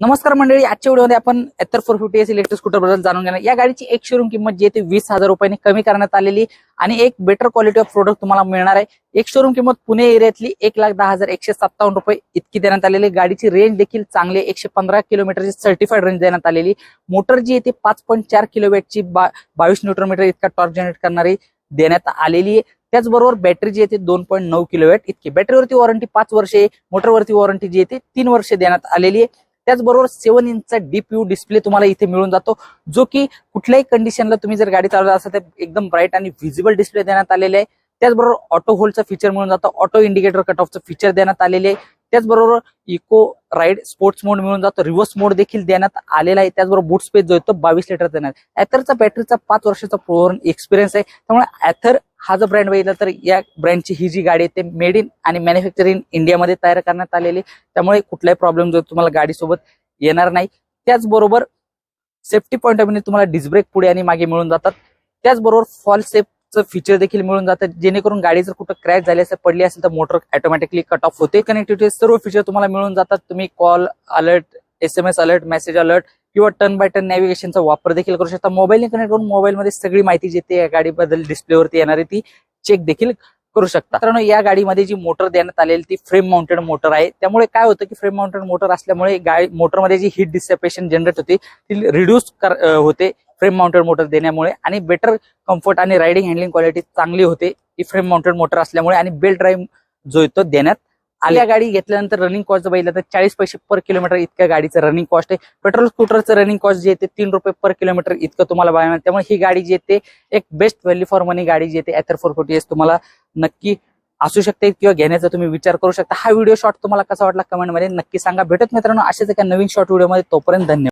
नमस्कार मंडळी आजच्या व्हिडिओमध्ये आपण Ather four fifty S electric स्कूटरबद्दल जाणून घेणार. या गाडीची एक शोरूम किंमत जी आहे ती वीस हजार रुपयांनी कमी करण्यात आलेली आणि एक बेटर क्वालिटी ऑफ प्रोडक्ट तुम्हाला मिळणार आहे. एक शोरूम किंमत पुणे एरियातली एक लाख दहा हजार एकशे सत्तावन्न रुपये इतकी देण्यात आलेली. गाडीची रेंज देखील चांगली एकशे पंधरा किलोमीटरची सर्टिफाईड रेंज देण्यात आलेली. मोटर जी आहे ती पाच पॉईंट चार किलोवेटची बा बावीस न्यूट्रन मीटर इतका टॉर्क जनरेट करणारी देण्यात आलेली आहे. त्याचबरोबर बॅटरी जी येते दोन पॉईंट नऊ किलोवॅट इतकी. बॅटरीवरती वॉरंटी पाच वर्षे मोटरवरती वॉरंटी जी येते तीन वर्षे देण्यात आलेली आहे. त्याचबरोबर सेव्हन इंचचा डीपीयू डिस्प्ले तुम्हाला इथे मिळून जातो. जो की कुठल्याही कंडिशनला तुम्ही जर गाडी चालवत असाल तर एकदम ब्राईट आणि व्हिजिबल डिस्प्ले देण्यात आलेले आहे. त्याचबरोबर ऑटो होल्डचं फीचर मिळून जातं. ऑटो इंडिकेटर कट ऑफचं फीचर देण्यात आलेले आहे. त्याचबरोबर इको राईड स्पोर्ट्स मोड मिळून जातो. रिव्हर्स मोड देखील देण्यात आलेला आहे. त्याचबरोबर बूट स्पेस जो आहे तो बावीस लिटर देण्यात ॲथरचा बॅटरीचा पाच वर्षाचा पूर्ण एक्सपिरियन्स आहे. त्यामुळे ॲथर हा जो ब्रँड बघितला तर या ब्रँडची ही जी गाडी आहे ते मेड इन आणि मॅन्युफॅक्चर इन इंडियामध्ये तयार करण्यात आलेली आहे. त्यामुळे कुठलाही प्रॉब्लेम जो तुम्हाला गाडीसोबत येणार नाही. त्याचबरोबर सेफ्टी पॉईंट ऑफ तुम्हाला डिस्ब्रेक पुढे आणि मागे मिळून जातात. त्याचबरोबर फॉल सेफ फीचर देखील मिळून जातात जेणेकरून गाडी जर कुठं क्रॅश झाली असेल पडली असेल तर मोटर ऑटोमॅटिकली कट ऑफ होते. कनेक्टिव्हिटी सर्व फीचर तुम्हाला मिळून जातात. तुम्ही call alert S M S alert message alert किंवा टर्न बाय टर्न नॅव्हिगेशनचा वापर देखील करू शकता. मोबाईलने कनेक्ट करून मोबाईलमध्ये सगळी माहिती जी ते या गाडीबद्दल डिस्प्लेवरती येणारी ती चेक देखील करू शकता. कारण या गाडीमध्ये जी मोटर देण्यात आलेली ती फ्रेम माउंटेड मोटर आहे. त्यामुळे काय होतं की फ्रेम माउंटेड मोटर असल्यामुळे गाडी मोटरमध्ये जी हीट डिसेपेशन जनरेट होते ती रिड्यूस होते. फ्रेम माउंटेड मोटर देण्यामुळे आणि बेटर कम्फर्ट आणि रायडिंग हँडलिंग क्वालिटी चांगली होते. ही फ्रेम माउंटेड मोटर असल्यामुळे आणि बेल्ट ड्राईव्ह जो येतो तो देण्यात आल्या गाडी घेतल्यानंतर रनिंग कॉस्ट बघितलं तर चाळीस पैसे पर किलोमीटर इतक्या गाडीचं रनिंग कॉस्ट आहे. पेट्रोल स्कूटरचं रनिंग कॉस्ट जे येते तीन रुपये पर किलोमीटर इतकं तुम्हाला बघायला त्यामुळे ही गाडी जी येते एक बेस्ट व्हॅल्यू फॉर मनी गाडी जी येते Ather Ather four forty S तुम्हाला नक्की असू शकते किंवा घेण्याचा तुम्ही विचार करू शकता. हा व्हिडिओ शॉर्ट तुम्हाला कसा वाटला कमेंटमध्ये नक्की सांगा. भेटत मित्रांनो. असेच एका नवीन शॉर्ट व्हिडिओमध्ये तोपर्यंत धन्यवाद.